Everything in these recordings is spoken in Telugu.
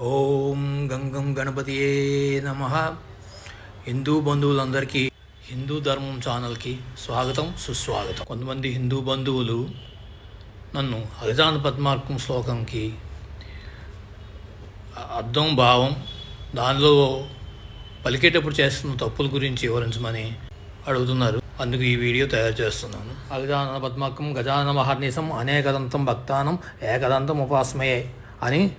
ఓం గంగం గణపతియే నమ. హిందూ బంధువులందరికీ హిందూ ధర్మం ఛానల్కి స్వాగతం సుస్వాగతం. కొంతమంది హిందూ బంధువులు నన్ను హరిజాన పద్మార్కం శ్లోకంకి అర్థం భావం దానిలో పలికేటప్పుడు చేస్తున్న తప్పుల గురించి వివరించమని అడుగుతున్నారు. అందుకు ఈ వీడియో తయారు చేస్తున్నాను. అగజాన పద్మాకం గజానన మహర్నిశం అనేకదంతం భక్తానం ఏకదంతం ఉపాసమయే అని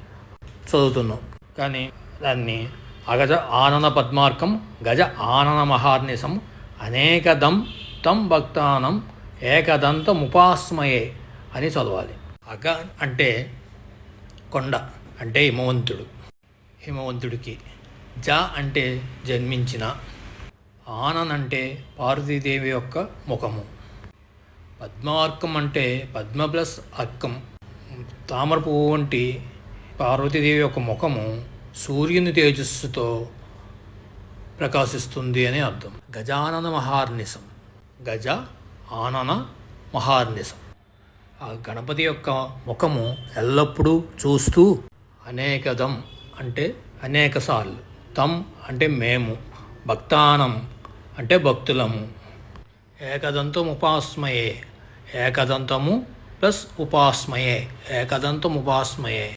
చదువుతున్నాం. కానీ దాన్ని అగజ ఆనన పద్మార్కం గజ ఆనన మహానిసం అనేకదం తం భక్తానం ఏకదంతం ఉపాస్మయే అని చదవాలి. అగ అంటే కొండ అంటే హిమవంతుడు. హిమవంతుడికి జ అంటే జన్మించిన ఆనన్ అంటే పార్వతీదేవి యొక్క ముఖము. పద్మార్కం అంటే పద్మ ప్లస్ అర్కం. తామర పువ్వు వంటి పార్వతీదేవి యొక్క ముఖము సూర్యుని తేజస్సుతో ప్రకాశిస్తుంది అని అర్థం. గజానన మహార్నిసం గజ ఆనన మహార్నిసం ఆ గణపతి యొక్క ముఖము ఎల్లప్పుడూ చూస్తూ అనేకదం అంటే అనేకసార్లు. తం అంటే మేము భక్తానం అంటే భక్తులము. ఏకదంతం ఉపాస్మయే. ఏకదంతము ప్లస్ ఉపాస్మయే. ఏకదంతం ఉపాస్మయే.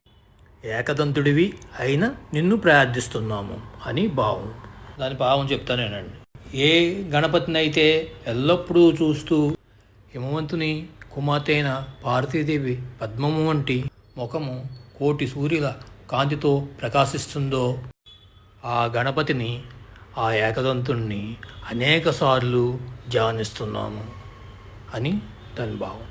ఏకదంతుడివి అయిన నిన్ను ప్రార్థిస్తున్నాము అని భావం. దాని భావం చెప్తానేనండి ఏ గణపతినైతే ఎల్లప్పుడూ చూస్తూ హిమవంతుని కుమార్తె అయిన పార్వతీదేవి పద్మము వంటి ముఖము కోటి సూర్యుల కాంతితో ప్రకాశిస్తుందో ఆ గణపతిని ఆ ఏకదంతుణ్ణి అనేకసార్లు ధ్యానిస్తున్నాము అని దాని భావం.